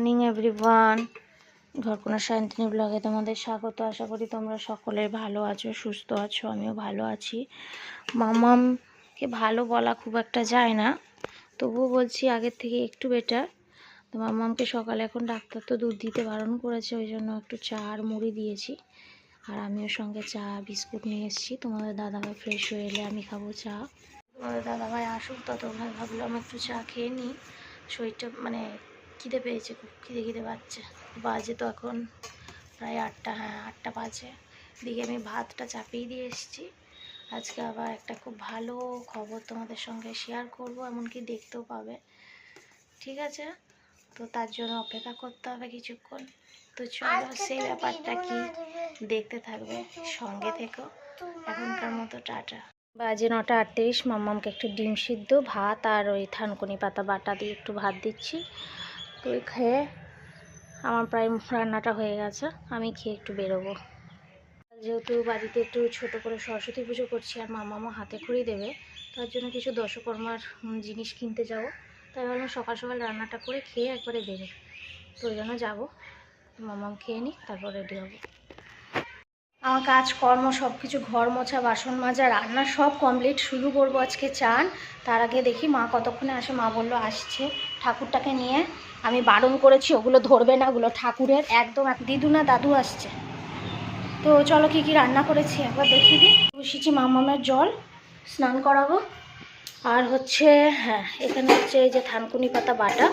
Morning everyone ঘরকোনা সায়ন্তিনী ব্লগে তোমাদের স্বাগত। আশা করি তোমরা সকলে ভালো আছো, সুস্থ আছো, আমিও ভালো আছি। মামামকে ভালো বলা খুব একটা যায় না, তবুও বলছি আগের থেকে একটু বেটার তো মামামকে সকালে এখন ডাক্তার তো দুধ দিতে বারণ করেছে, ওই জন্য একটু চা আর মুড়ি দিয়েছি। আর আমিও সঙ্গে চা, বিস্কুট নিয়ে এসেছি। তোমাদের দাদাভাই ফ্রেশ হয়ে এলে আমি খাব চা। তোমাদের দাদাভাই আসুক, ততক্ষণ ভাবলাম একটু চা খেয়ে নিই। শরীরটা মানে খিদে পেয়েছে খুব খিদে খিদে পাচ্ছে। বাজে তো এখন প্রায় আটটা হ্যাঁ আটটা বাজে। দিকে আমি ভাতটা চাপিয়ে দিয়ে এসেছি। আজকে আবার একটা খুব ভালো খবর তোমাদের সঙ্গে শেয়ার করব এমনকি দেখতেও পাবে। ঠিক আছে? তো তার জন্য অপেক্ষা করতে হবে কিছুক্ষণ। তো চলো সেই ব্যাপারটা কি দেখতে থাকবে। সঙ্গে থেকো। এখনকার মতো টাটা। বাজে নটা আটত্রিশ। মাম্মামকে একটু ডিম সিদ্ধ ভাত আর ওই থানকুনি পাতা বাটা দিয়ে একটু ভাত দিচ্ছি। তো খেয়ে আমার প্রায় রান্নাটা হয়ে গেছে, আমি খেয়ে একটু বেরোবো। যেহেতু বাড়িতে একটু ছোট করে সরস্বতী পুজো করছি আর মামামা হাতে খড়ি দেবে, তার জন্য কিছু দশকর্মার জিনিস কিনতে যাব। তাই ভাবলাম সকাল সকাল রান্নাটা করে খেয়ে একবারে বেরোই। তো ওই জন্য যাব মামাম খেয়ে নিই, তারপর রেডি হব। আমার কাজকর্ম সব কিছু ঘর মোছা, বাসন মাজা, রান্না সব কমপ্লিট শুরু করব আজকে চান। তার আগে দেখি মা কতক্ষণে আসে। মা বলল, আসছে। ঠাকুরটাকে নিয়ে আমি বারণ করেছি, ওগুলো ধরবে না ওগুলো ঠাকুরের। একদম এক দিদু না দাদু আসছে। তো চলো কি কি রান্না করেছি একবার দেখিয়ে দিই। বসেছি মামামের জল, স্নান করাবো। আর হচ্ছে হ্যাঁ এখানে হচ্ছে এই যে থানকুনি পাতা বাটা।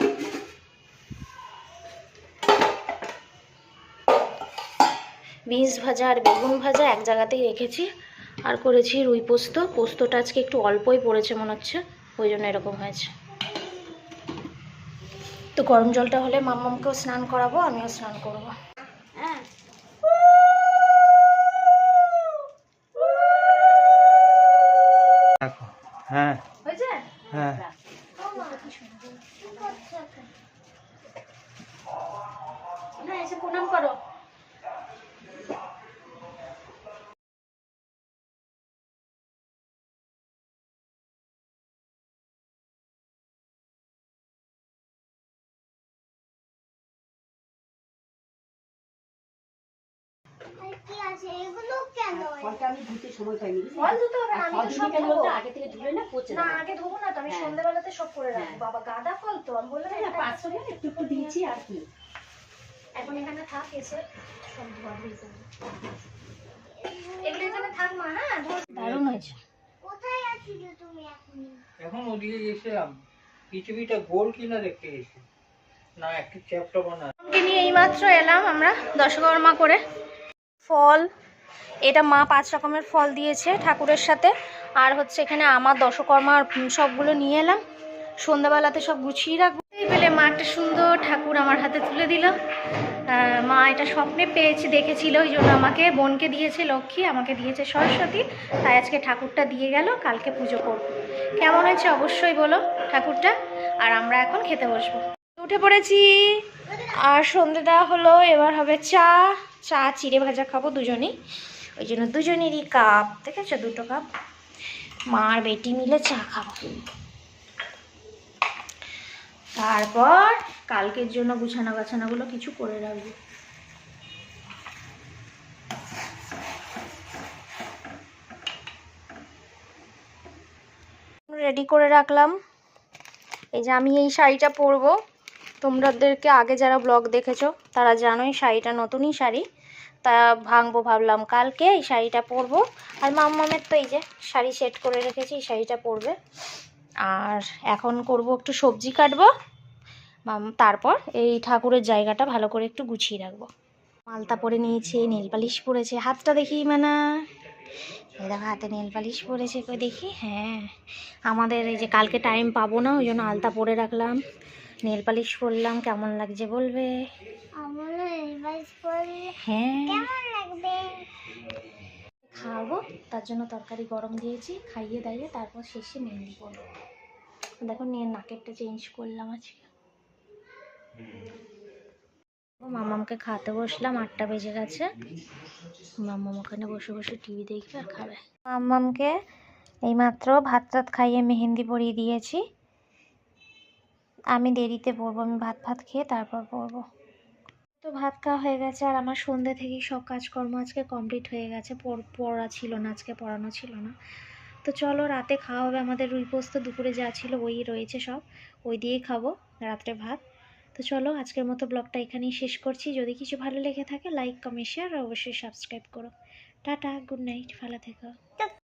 বিনস ভাজা আর বেগুন ভাজা এক জায়গাতেই রেখেছি। আর করেছি রুই পোস্ত। পোস্তটা আজকে একটু অল্পই পড়েছে মনে হচ্ছে ওই জন্য এরকম হয়েছে। তো গরম জলটা হলে মাম্মামকেও স্নান করাবো আমিও স্নান করব। হ্যাঁ। হ্যাঁ হ্যাঁ। না এসে প্রণাম করো। ফলটা আমি ধুতে সময় পাইনি ফল ধুতে হবে না, আমি তো সব গেলে আগে থেকে ধুলে না পচে না আগে ধোবো না তো আমি হ্যাঁ। সন্ধ্যাবেলাতে সব করে রাখব। হ্যাঁ। বাবা গাঁদা ফল তো আমি বললাম না, পাঁচশো টাকা একটু একটু দিয়েছি আর কি। এখন এখানে থাক এসে সব ধোয়াধুয়ি করব এগুলো এখানে থাক মা হ্যাঁ দারুণ হয়েছে। কোথায় আছিলে তুমি এখন? এখন ওদিকে গেছিলাম পৃথিবীটা গোল কিনা দেখতে গেছি। না একটু চ্যাপটা বানা নিয়ে এইমাত্র এলাম আমরা দশকর্মা করে। ফল, এটা মা পাঁচ রকমের ফল দিয়েছে ঠাকুরের সাথে। আর হচ্ছে এখানে আমার দশকর্মার সবগুলো নিয়ে এলাম। সন্ধ্যাবেলাতে সব গুছিয়ে রাখব। পেলে মা একটা সুন্দর ঠাকুর আমার হাতে তুলে দিল। মা এটা স্বপ্নে পেয়েছি, দেখেছিল ওই জন্য আমাকে, বোনকে দিয়েছে, লক্ষ্মী, আমাকে দিয়েছে সরস্বতী। তাই আজকে ঠাকুরটা দিয়ে গেল, কালকে পুজো করব। কেমন হয়েছে অবশ্যই বলো ঠাকুরটা। আর আমরা এখন খেতে বসবো। উঠে পড়েছি। আর সন্ধে দেওয়া হলো, এবার হবে চা। চা, চিড়ে ভাজা খাব দুজনেই। ওই জন্য দুজনেরই কাপ, দেখেছ? দুটো কাপ। মা আর বেটি মিলে চা খাব। তারপর কালকের জন্য গুছানো গাছানাগুলো কিছু করে রাখব। রেডি করে রাখলাম। এই যে আমি এই শাড়িটা পরবো। তোমাদেরকে আগে যারা ব্লগ দেখেছ, তারা জানোই শাড়িটা নতুনই শাড়ি। তা ভাঙবো ভাবলাম, কালকে এই শাড়িটা পরবো। আর মাম্মামের তো এই যে শাড়ি সেট করে রেখেছি, এই শাড়িটা পরবে। আর এখন করব একটু সবজি কাটবো। তারপর এই ঠাকুরের জায়গাটা ভালো করে একটু গুছিয়ে রাখব। মালতা পরে নিয়েছে, নেল পালিশ পরেছে। হাতটা দেখি, মানা। দেখো, হাতে নেল পালিশ পরেছে। কই দেখি হ্যাঁ। আমাদের এই যে কালকে টাইম পাবো না, ওই জন্য আলতা পরে রাখলাম। নেল পালিশ করলাম কেমন লাগছে বলবে? হ্যাঁ। খাওয়াবো তার জন্য তরকারি গরম দিয়েছি খাইয়ে দাইয়ে তারপর শেষে মেহেন্দি করব। দেখো নিয়ে নাকেরটা চেঞ্জ করলাম আজকে। মামামকে খাতে বসলাম আটটা বেজে গেছে। মাম্মাম ওখানে বসে বসে টিভি দেখবে আর খাবে। মাম্মামকে এইমাত্র ভাত টাত খাইয়ে মেহেন্দি পরিয়ে দিয়েছি। আমি দেরিতে পড়ব, আমি ভাত ভাত খেয়ে তারপর পড়ব। তো ভাত খাওয়া হয়ে গেছে, আর আমার সন্ধ্যে থেকেই সব কাজকর্ম আজকে কমপ্লিট হয়ে গেছে, পড়- ছিল না, আজকে পড়ানো ছিল না। তো চলো রাতে খাওয়া হবে, আমাদের রুই পোস্ত দুপুরে যা ছিল ওই রয়েছে সব, ওই দিয়েই খাব রাত্রে ভাত। তো চলো আজকের মতো ব্লগটা এখানেই শেষ করছি, যদি কিছু ভালো লেগে থাকে লাইক কমেন্ট শেয়ার আর অবশ্যই সাবস্ক্রাইব করো। টাটা গুড নাইট ভালো থেকো।